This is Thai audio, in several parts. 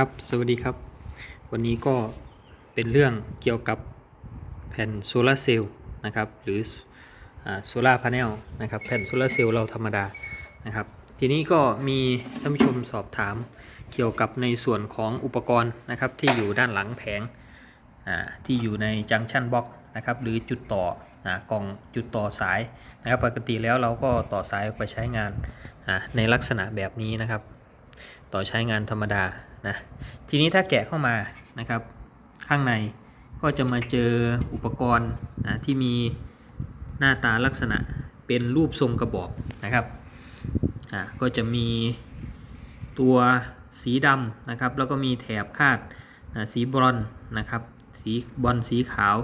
ครับสวัสดีครับ วันนี้ก็เป็นเรื่องเกี่ยวกับแผ่นโซลาร์เซลล์นะครับหรือโซลาร์พาร์เนลนะครับแผ่นโซลาร์เซลล์เราธรรมดานะครับทีนี้ก็มีท่านผู้ชมสอบถามเกี่ยวกับในส่วนของอุปกรณ์นะครับที่อยู่ด้านหลังแผงที่อยู่ในจังชันบ็อกนะครับหรือจุดต่ออกล่องจุดต่อสายนะครับปกติแล้วเราก็ต่อสายไปใช้งานในลักษณะแบบนี้นะครับ ต่อใช้งานธรรมดา นะทีนี้ถ้าแกะเข้ามานะครับ ข้างในก็จะมาเจออุปกรณ์นะที่มีหน้าตาลักษณะเป็นรูปทรงกระบอกนะครับอ่าก็จะมีตัวสีดำนะครับ แล้วก็มีแถบคาดอ่าสีบรอนนะครับ สีบอลสีขาว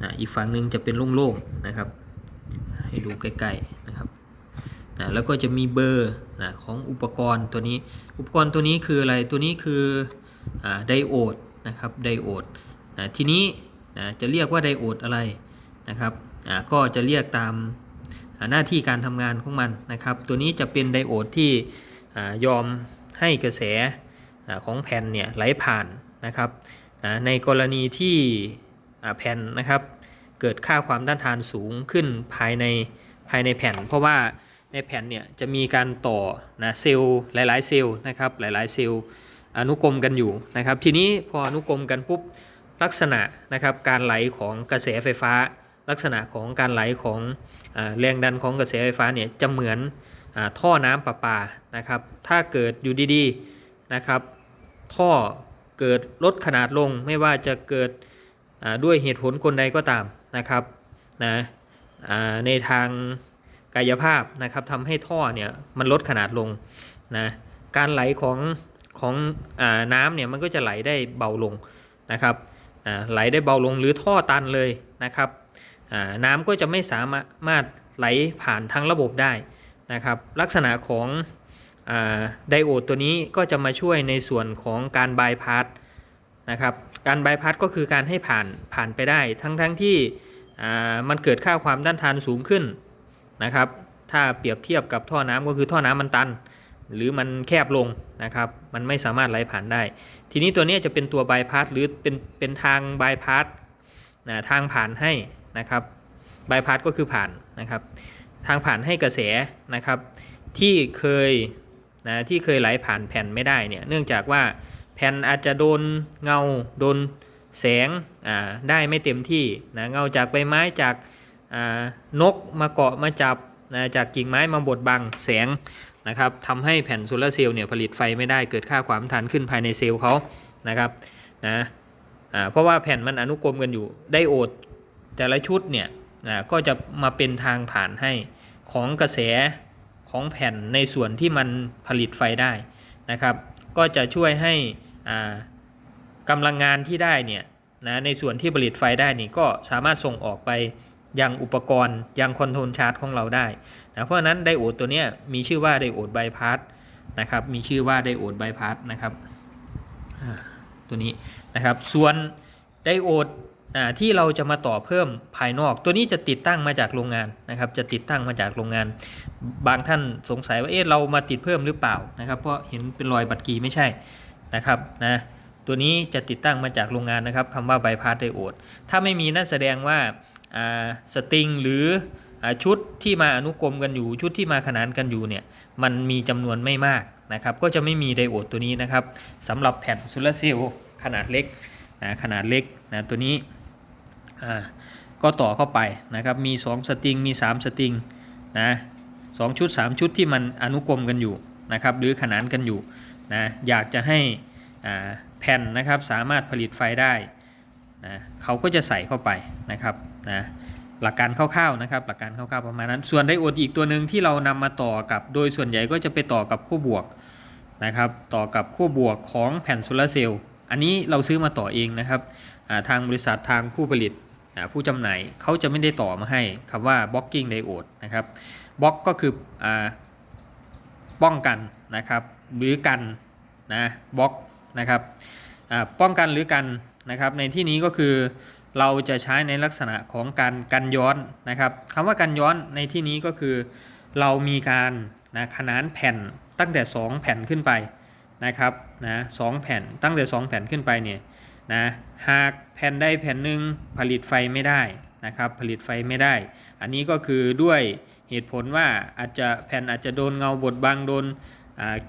อ่าอีกฝั่งหนึ่งจะเป็นโล่งๆนะครับ ให้ดูใกล้ๆ นะแล้วก็จะมีเบอร์นะของอุปกรณ์ตัวนี้ อุปกรณ์ตัวนี้คืออะไร ตัวนี้คืออไดโอดนะครับไดโอดนะทีนี้นะจะเรียกว่าไดโอดอะไรนะครับก็จะเรียกตามหน้าที่การทำงานของมันนะครับ ตัวนี้จะเป็นไดโอดที่อยอมให้กระแสของแผ่นเนี่ยไหลผ่านนะครับนะในกรณีที่แผ่นนะครับ เกิดค่าความต้านทานสูงขึ้นภายในภายในแผ่น เพราะว่า ในแผ่นเนี่ยจะมีการต่อนะเซลล์หลาย ๆ เซลล์นะครับหลาย ๆ เซลล์อนุกรมกันอยู่นะครับ ทีนี้พออนุกรมกันปุ๊บลักษณะนะครับการไหลของกระแสไฟฟ้า ลักษณะของการไหลของอแรงดันของกระแสไฟฟ้าเนี่ยจะเหมือนอท่อน้ำประปานะครับ ถ้าเกิดอยู่ดีๆนะครับท่อเกิดลดขนาดลงไม่ว่าจะเกิดด้วยเหตุผลคนใดก็ตามนะครับนะในทาง กายภาพนะครับทำให้ท่อเนี่ยมันลดขนาดลงนะการไหลของของอน้ำเนี่ยมันก็จะไหลได้เบาลงนะครับไหลได้เบาลงหรือท่อตันเลยนะครับน้ำก็จะไม่สามารถไหลผ่านทั้งระบบได้นะครับ ลักษณะของอไดโอดตัวนี้ก็จะมาช่วยในส่วนของการบายพาสนะครับการบายพาสก็คือการให้ผ่านผ่านไปได้ ทั้งทั้งที่มันเกิดค่าความต้านทานสูงขึ้น นะครับ ถ้าเปรียบเทียบกับท่อน้ำก็คือท่อน้ำมันตัน หรือมันแคบลงนะครับ มันไม่สามารถไหลผ่านได้ ทีนี้ตัวนี้จะเป็นตัวบายพาสหรือเป็นเป็นทางบายพาสนะทางผ่านให้นะครับบายพาสก็คือผ่านนะครับ ทางผ่านให้กระแสนะครับ ที่เคยนะที่เคยไหลผ่านแผ่นไม่ได้เนี่ยเนื่องจากว่าแผ่นอาจจะโดนเงาโดนแสงอ่าได้ไม่เต็มที่นะเงาจากใบไม้จาก นกมาเกาะมาจับนะจากกิ่งไม้มาบดบังแสงนะครับทำให้แผ่นโซลาร์เซลล์เนี่ยผลิตไฟไม่ได้เกิดค่าความทานขึ้นภายในเซลล์เขานะครับนะเพราะว่าแผ่นมันอนุกรมกันอยู่ไดโอดแต่ละชุดเนี่ยก็จะมาเป็นทางผ่านให้ของกระแสของแผ่นในส่วนที่มันผลิตไฟได้นะครับ ก็จะช่วยให้กำลังงานที่ได้เนี่ยนะในส่วนที่ผลิตไฟได้นี่ก็สามารถส่งออกไป ยังอุปกรณ์ยังคอนโทรลชาร์จของเราได้นะเพราะนั้นไดโอดตัวนี้มีชื่อว่าไดโอดไบพาสนะครับมีชื่อว่าไดโอดไบพาสนะครับตัวนี้นะครับส่วนไดโอดที่เราจะมาต่อเพิ่มภายนอก ตัวนี้จะติดตั้งมาจากโรงงานนะครับ จะติดตั้งมาจากโรงงาน บางท่านสงสัยว่าเอ๊ะเรามาติดเพิ่มหรือเปล่านะครับ เพราะเห็นเป็นรอยบัตรกีไม่ใช่นะครับนะตัวนี้จะติดตั้งมาจากโรงงานนะครับคำว่าไบพาสไดโอดถ้าไม่มีนั่นแสดงว่า สตริงหรืออชุดที่มาอนุกรมกันอยู่ ชุดที่มาขนานกันอยู่เนี่ยมันมีจำนวนไม่มากนะครับ ก็จะไม่มีไดโอดตัวนี้นะครับสำหรับแผ่นโซลาเซลล์ขนาดเล็กนะขนาดเล็กนะตัวนี้ก็ต่อเข้าไปนะครับมี 2 สตริงมี 3 สตริงนะสองชุด 3 ชุดที่มันอนุกรมกันอยู่นะครับหรือขนานกันอยู่นะอยากจะให้แผ่นนะครับสามารถผลิตไฟได้นะเขาก็จะใส่เข้าไปนะครับ นะหลักการคร่าวๆนะครับ หลักการคร่าวๆประมาณนั้น ส่วนไดโอดอีกตัวหนึ่งที่เรานำมาต่อกับ โดยส่วนใหญ่ก็จะไปต่อกับขั้วบวกนะครับ ต่อกับขั้วบวกของแผ่นโซลาร์เซลล์อันนี้เราซื้อมาต่อเองนะครับทางบริษัททางผู้ผลิตผู้จำหน่ายเขาจะไม่ได้ต่อมาให้คำว่า blocking diode นะครับบล็อกก็คืออป้องกันนะครับหรือกันนะบล็อกนะครับป้องกันหรือกันนะครับในที่นี้ก็คือ เราจะใช้ในลักษณะของการกันย้อนนะครับคำว่ากันย้อนในที่นี้ก็คือ เรามีการนะขนานแผ่นตั้งแต่ 2 แผ่นขึ้นไปนะครับนะสองแผ่นตั้งแต่ 2 แผ่นขึ้นไปเนี่ยนะหากแผ่นใดแผ่นหนึ่งผลิตไฟไม่ได้นะครับผลิตไฟไม่ได้ อันนี้ก็คือด้วยเหตุผลว่าอาจจะแผ่นอาจจะโดนเงาบดบังโดน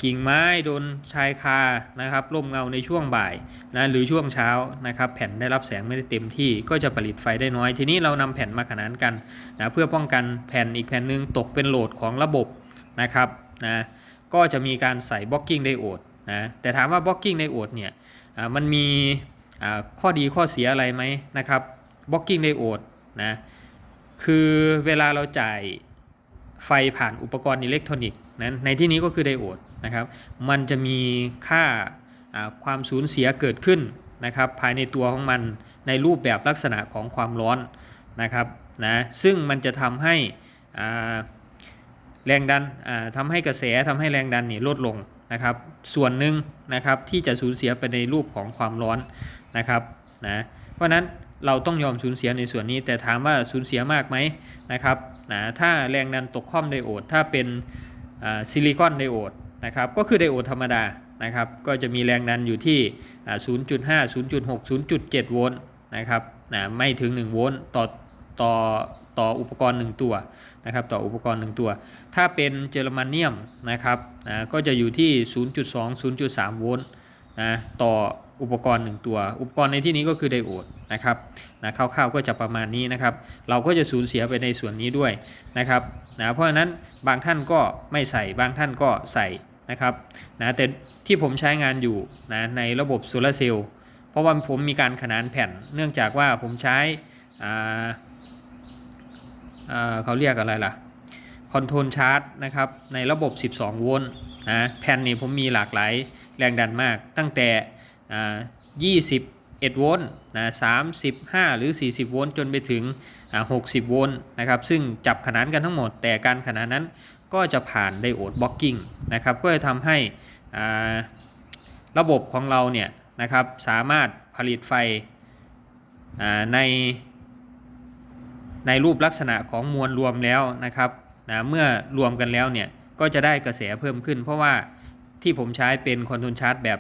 กิ่งไม้โดนชายคานะครับร่มเงาในช่วงบ่ายนะหรือช่วงเช้านะครับ แผ่นได้รับแสงไม่ได้เต็มที่ก็จะผลิตไฟได้น้อย ทีนี้เรานำแผ่นมาขนานกันนะเพื่อป้องกันแผ่นอีกแผ่นหนึ่งตกเป็นโหลดของระบบนะครับนะก็จะมีการใส่บล็อกกิ้งไดโอดนะแต่ถามว่าบล็อกกิ้งไดโอดเนี่ยมันมีข้อดีข้อเสียอะไรไหมนะครับบล็อกกิ้งไดโอดนะคือเวลาเราจ่าย ไฟผ่านอุปกรณ์อิเล็กทรอนิกส์นั้นในที่นี้ก็คือไดโอดนะครับ มันจะมีค่าความสูญเสียเกิดขึ้นนะครับ ภายในตัวของมันในรูปแบบลักษณะของความร้อนนะครับนะซึ่งมันจะทำให้แรงดันอ่าทำให้กระแสทำให้แรงดันนี่ลดลงนะครับ ส่วนหนึ่งนะครับที่จะสูญเสียไปในรูปของความร้อนนะครับนะเพราะนั้น เราต้องยอมสูญเสียในส่วนนี้ แต่ถามว่าสูญเสียมากไหมนะครับนะถ้าแรงดันตกค่อมไดโอด ถ้าเป็นซิลิคอนไดโอดนะครับก็คือไดโอดธรรมดานะครับก็จะมีแรงดันอยู่ที่อ่า0.5 0.6 0.7 โวลต์นะครับนะไม่ถึง 1 โวลต์ต่อต่อต่ออุปกรณ์ 1 ตัวนะครับต่ออุปกรณ์ 1 ตัว ถ้าเป็นเจอร์มาเนียมนะครับนะก็จะอยู่ที่ 0.2 0.3 โวลต์นะต่ออุปกรณ์ 1 ตัว อุปกรณ์ในที่นี้ก็คือไดโอด นะครับนะคร่าวๆก็จะประมาณนี้นะครับ เราก็จะสูญเสียไปในส่วนนี้ด้วยนะครับนะเพราะฉะนั้นบางท่านก็ไม่ใส่บางท่านก็ใส่นะครับนะแต่ที่ผมใช้งานอยู่นะในระบบโซลาร์เซลล์เพราะว่าผมมีการขนานแผ่น เนื่องจากว่าผมใช้อ่าเขาเรียกอะไรล่ะคอนโทรลชาร์จนะครับในระบบ 12 โวลต์นะแผ่นนี้ผมมีหลากหลายแรงดันมากตั้งแต่อ่ 1 โวลต์นะ35 หรือ 40 โวลต์จนไปถึง 60 โวลต์นะครับ ซึ่งจับขนานกันทั้งหมด แต่การขนานนั้นก็จะผ่านไดโอดบล็อกกิ้งนะครับ ก็จะทำให้ระบบของเราเนี่ยนะครับสามารถผลิตไฟในในรูปลักษณะของมวลรวมแล้วนะครับนะเมื่อรวมกันแล้วเนี่ยก็จะได้กระแสเพิ่มขึ้น เพราะว่าที่ผมใช้เป็นคอนโทรลชาร์จแบบ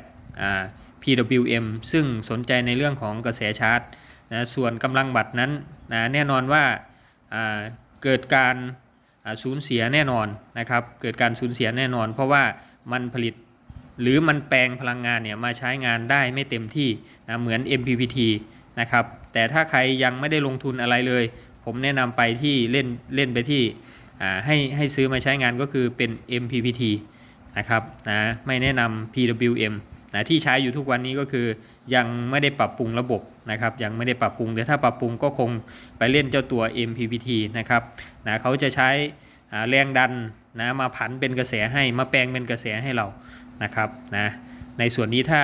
PWM ซึ่งสนใจในเรื่องของกระแสชาร์จนะส่วนกำลังบัตรนั้นนะแน่นอนว่าาเกิดการาสูญเสียแน่นอนนะครับเกิดการสูญเสียแน่นอน เพราะว่ามันผลิตหรือมันแปลงพลังงานเนี่ยมาใช้งานได้ไม่เต็มที่นะเหมือน MPPT นะครับแต่ถ้าใครยังไม่ได้ลงทุนอะไรเลย ผมแนะนำไปที่เล่นเล่นไปที่ให้ให้ซื้อมาใช้งานก็คือเป็น MPPT นะครับนะไม่แนะนำ PWM นะที่ใช้อยู่ทุกวันนี้ก็คือยังไม่ได้ปรับปรุงระบบนะครับยังไม่ได้ปรับปรุงแต่ถ้าปรับปรุงก็คงไปเล่นเจ้าตัว MPPT นะครับนะเขาจะใช้แรงดันนะมาผันเป็นกระแสให้มาแปลงเป็นกระแสให้เรานะครับนะในส่วนนี้ถ้า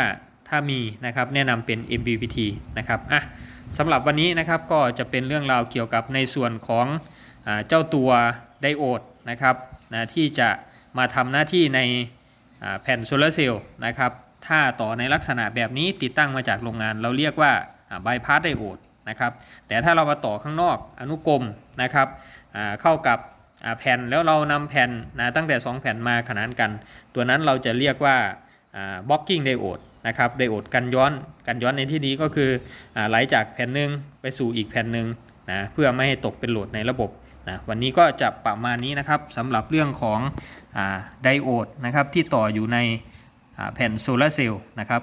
ถ้ามีนะครับแนะนำเป็น MPPT นะครับอะสำหรับวันนี้นะครับก็จะเป็นเรื่องราวเกี่ยวกับในส่วนของอเจ้าตัวไดโอดนะครับนะที่จะมาทำหน้าที่ในแผ่นโซลาร์เซลล์นะครับ ถ้าต่อในลักษณะแบบนี้ติดตั้งมาจากโรงงาน เราเรียกว่าบายพาสไดโอดนะครับแต่ถ้าเรามาต่อข้างนอกอนุกรมนะครับเข้ากับแผ่นแล้วเรานำแผ่นนะตั้งแต่ 2 แผ่นมาขนานกัน ตัวนั้นเราจะเรียกว่าบล็อกกิ้งไดโอดนะครับไดโอดกันย้อนกันย้อนในที่นี้ก็คือไหลจากแผ่นหนึ่งไปสู่อีกแผ่นหนึ่งนะเพื่อไม่ให้ตกเป็นโหลดในระบบนะวันนี้ก็จะประมาณนี้นะครับสำหรับเรื่องของไดโอดนะครับที่ต่ออยู่ใน แผ่นโซลาร์เซลล์นะครับ